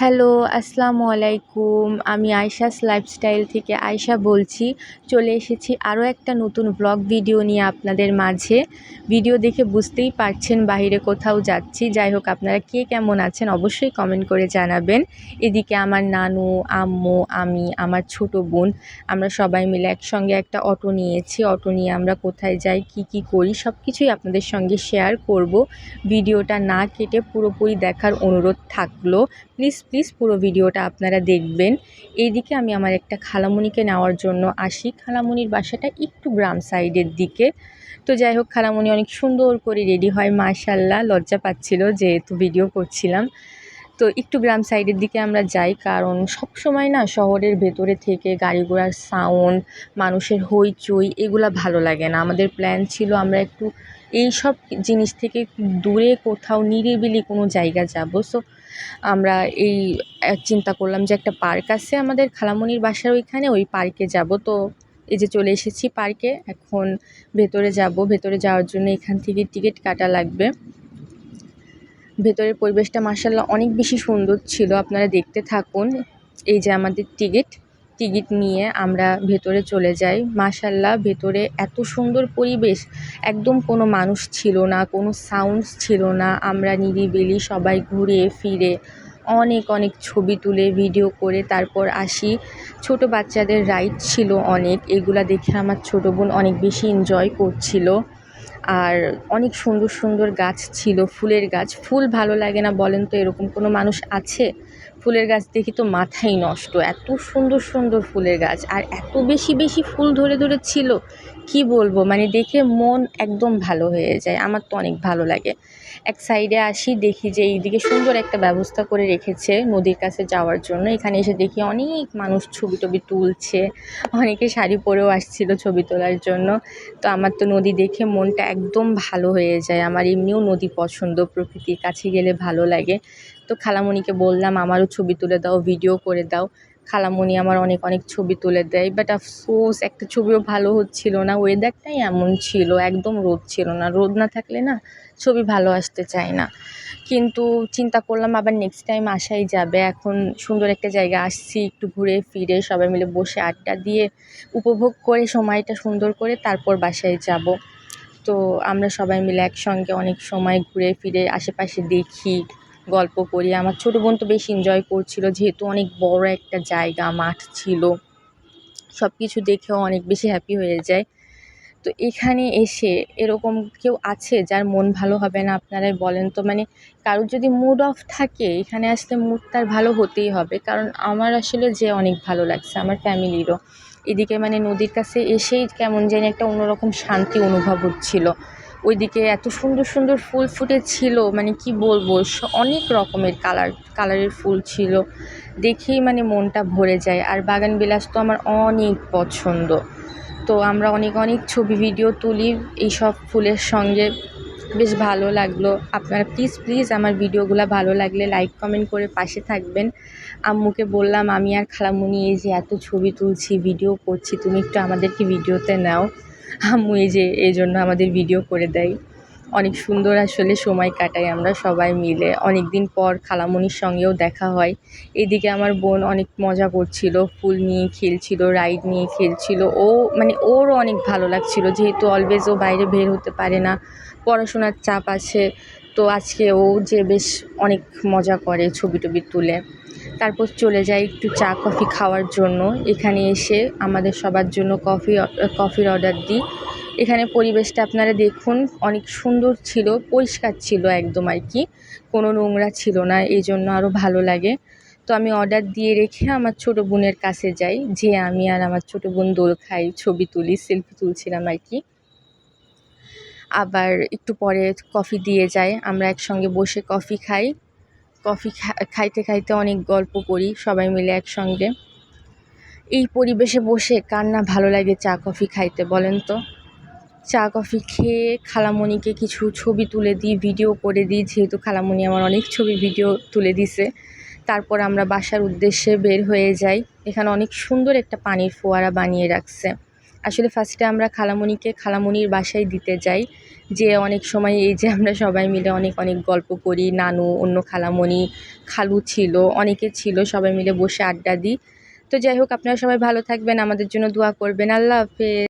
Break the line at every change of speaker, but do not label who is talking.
Hello, আসসালামু আলাইকুম। আমি আয়শাস লাইফস্টাইল থেকে আয়শা বলছি। চলে এসেছি আরও একটা নতুন ব্লগ ভিডিও নিয়ে আপনাদের মাঝে। ভিডিও দেখে বুঝতেই পারছেন বাইরে কোথাও যাচ্ছি। যাই হোক, আপনারা কে কেমন আছেন অবশ্যই কমেন্ট করে জানাবেন। এদিকে আমার নানু, আম্মু, আমি, আমার ছোট বোন, আমরা সবাই মিলে একসঙ্গে একটা অটো নিয়েছি। অটো নিয়ে আমরা কোথায় যাই, কি কি করি সব কিছুই আপনাদের সঙ্গে শেয়ার করব। ভিডিওটা না কেটে পুরোপুরি দেখার অনুরোধ থাকল। প্লিজ প্লিজ পুরো ভিডিওটা আপনারা দেখবেন। এইদিকে আমি আমার একটা খালামুনিকে নেওয়ার জন্য আসি। খালামুনির বাসাটা একটু গ্রাম সাইডের দিকে। তো যাই হোক, খালামুনি অনেক সুন্দর করে রেডি হয় মাশাল্লাহ লজ্জা পাচ্ছিল যেহেতু ভিডিও করছিলাম। তো একটু গ্রাম সাইডের দিকে আমরা যাই, কারণ সব সময় না শহরের ভেতরে থেকে গাড়ি ঘোড়ার সাউন্ড মানুষের হইচই, এগুলা ভালো লাগে না। আমাদের প্ল্যান ছিল আমরা একটু এই সব জিনিস থেকে দূরে কোথাও নিরিবিলি কোনো জায়গা যাব। সো আমরা এই চিন্তা করলাম যে একটা পার্ক আছে আমাদের খালামণির বাসার ওইখানে, ওই পার্কে যাব। তো এই যে চলে এসেছি পার্কে, এখন ভেতরে যাব। ভেতরে যাওয়ার জন্য এখান থেকে টিকিট কাটা লাগবে। ভেতরের পরিবেশটা মার্শাল্লাহ অনেক বেশি সুন্দর ছিল। আপনারা দেখতে থাকুন। এই যে আমাদের টিকিট। টিকিট নিয়ে আমরা ভেতরে চলে যাই। মাশাল্লাহ ভেতরে এত সুন্দর পরিবেশ। একদম কোনো মানুষ ছিল না, কোনো সাউন্ডস ছিল না। আমরা নিরিবিলি সবাই ঘুরে ফিরে অনেক অনেক ছবি তুলে ভিডিও করে তারপর আসি। ছোট বাচ্চাদের রাইড ছিল অনেক। এগুলা দেখে আমার ছোটো বোন অনেক বেশি এনজয় করছিল। আর অনেক সুন্দর সুন্দর গাছ ছিল, ফুলের গাছ। ফুল ভালো লাগে না বলেন তো, এরকম কোনো মানুষ আছে? ফুলের গাছ দেখি তো মাথাই নষ্ট। এত সুন্দর সুন্দর ফুলের গাছ, আর এত বেশি বেশি ফুল ধরে ধরে ছিল, কি বলব? মানে দেখে মন একদম ভালো হয়ে যায়। আমার তো অনেক ভালো লাগে। এক সাইডে আসি, দেখি যে এইদিকে সুন্দর একটা ব্যবস্থা করে রেখেছে নদীর কাছে যাওয়ার জন্য। এখানে এসে দেখি অনেক মানুষ ছবি টবি তুলছে। অনেকে শাড়ি পরেও আসছিল ছবি তোলার জন্য। তো আমার তো নদী দেখে মনটা একদম ভালো হয়ে যায়। আমার এমনিও নদী পছন্দ, প্রকৃতির কাছে গেলে ভালো লাগে। তো খালামণিকে বললাম, আমারও ছবি তুলে দাও ভিডিও করে দাও। খালামণি আমার অনেক অনেক ছবি তুলে দেয় বাট আফসোস একটা ছবিও ভালো হচ্ছিল না। ওয়েদারটাই এমন ছিল, একদম রোদ ছিল না। রোদ না থাকলে না, ছবি ভালো আসতে চায় না। কিন্তু চিন্তা করলাম, আবার নেক্সট টাইম আসাই যাবে। এখন সুন্দর একটা জায়গা, আসছি একটু ঘুরে ফিরে, সবাই মিলে বসে আড্ডা দিয়ে, উপভোগ করে সময়টা সুন্দর করে, তারপর বাসায় যাব। তো আমরা সবাই মিলে একসঙ্গে অনেক সময় ঘুরে ফিরে আশেপাশে দেখি, গল্প করি। আমার ছোটো বোন তো বেশ এনজয় করছিল, যেহেতু অনেক বড় একটা জায়গা, মাঠ ছিল। সব কিছু দেখেও অনেক বেশি হ্যাপি হয়ে যায়। তো এখানে এসে এরকম কেউ আছে যার মন ভালো হবে না আপনারাই বলেন? তো মানে কারোর যদি মুড অফ থাকে, এখানে আসলে মুড তার ভালো হতেই হবে। কারণ আমার আসলে যে অনেক ভালো লাগছে, আমার ফ্যামিলিরও এদিকে মানে নদীর কাছে এসেই কেমন যেন একটা অন্যরকম শান্তি অনুভব হচ্ছিল। ওইদিকে এত সুন্দর সুন্দর ফুল ফুটেছিল মানে কি বলব অনেক রকমের কালার কালারের ফুল ছিল। দেখেই মানে মনটা ভরে যায়। আর বাগান বিলাস তো আমার অনেক পছন্দ। তো আমরা অনেক অনেক ছবি ভিডিও তুলি। এইসব ফুলের সঙ্গে বেশ ভালো লাগল। আপনারা প্লিজ প্লিজ আমার ভিডিওগুলো ভালো লাগলে লাইক কমেন্ট করে পাশে থাকবেন। আম্মুকে বললাম, আমি আর খালামুনি এই যে এত ছবি তুলছি ভিডিও করছি, তুমি একটু আমাদেরকে ভিডিওতে নাও। আম্মু এই যে, এই জন্য আমাদের ভিডিও করে দেয়। অনেক সুন্দর আসলে সময় কাটাই আমরা সবাই মিলে। অনেক দিন পর খালামণির সঙ্গেও দেখা হয়। এদিকে আমার বোন অনেক মজা করছিল, ফুল নিয়ে খেলছিল, রাইড নিয়ে খেলছিল। ও মানে ওরও অনেক ভালো লাগছিল, যেহেতু অলওয়েজ ও বাইরে বের হতে পারে না, পড়াশোনার চাপ আছে। তো আজকে ও যে বেশ অনেক মজা করে ছবি টবি তুলে। তারপর চলে যাই একটু চা, কফি খাওয়ার জন্য। এখানে এসে আমাদের সবার জন্য কফি, কফির অর্ডার দিই। এখানে পরিবেশটা আপনারা দেখুন, অনেক সুন্দর ছিল, পরিষ্কার ছিল একদম আর কি। কোনো নোংরা ছিল না, এই জন্য আরও ভালো লাগে। তো আমি অর্ডার দিয়ে রেখে আমার ছোটো বোনের কাছে যাই যে আমি আর আমার ছোটো বোন দোল খাই, ছবি তুলি সেলফি তুলছিলাম আর কি। আবার একটু পরে কফি দিয়ে যায় আমরা একসঙ্গে বসে কফি খাই। কফি খাইতে খাইতে অনেক গল্প করি, সবাই মিলে একসঙ্গে। এই পরিবেশে বসে কার না ভালো লাগে চা কফি খাইতে বলেন তো? চা, কফি খেয়ে খালামণিকে কিছু ছবি তুলে দিই ভিডিও করে দিই। যেহেতু খালামণি আমার অনেক ছবি ভিডিও তুলে দিছে। তারপর আমরা বাসার উদ্দেশ্যে বের হয়ে যাই। এখানে অনেক সুন্দর একটা পানির ফোয়ারা বানিয়ে রাখছে। আসলে ফার্স্টে আমরা খালামণিকে খালামণির বাসায় দিতে যাই। যে অনেক সময় এই যে আমরা সবাই মিলে অনেক অনেক গল্প করি। নানু, অন্য খালামণি, খালু ছিল, অনেকে ছিল, সবাই মিলে বসে আড্ডা দিই। তো যাই হোক, আপনারা সবাই ভালো থাকবেন। আমাদের জন্য দোয়া করবেন। আল্লাহ হাফেজ।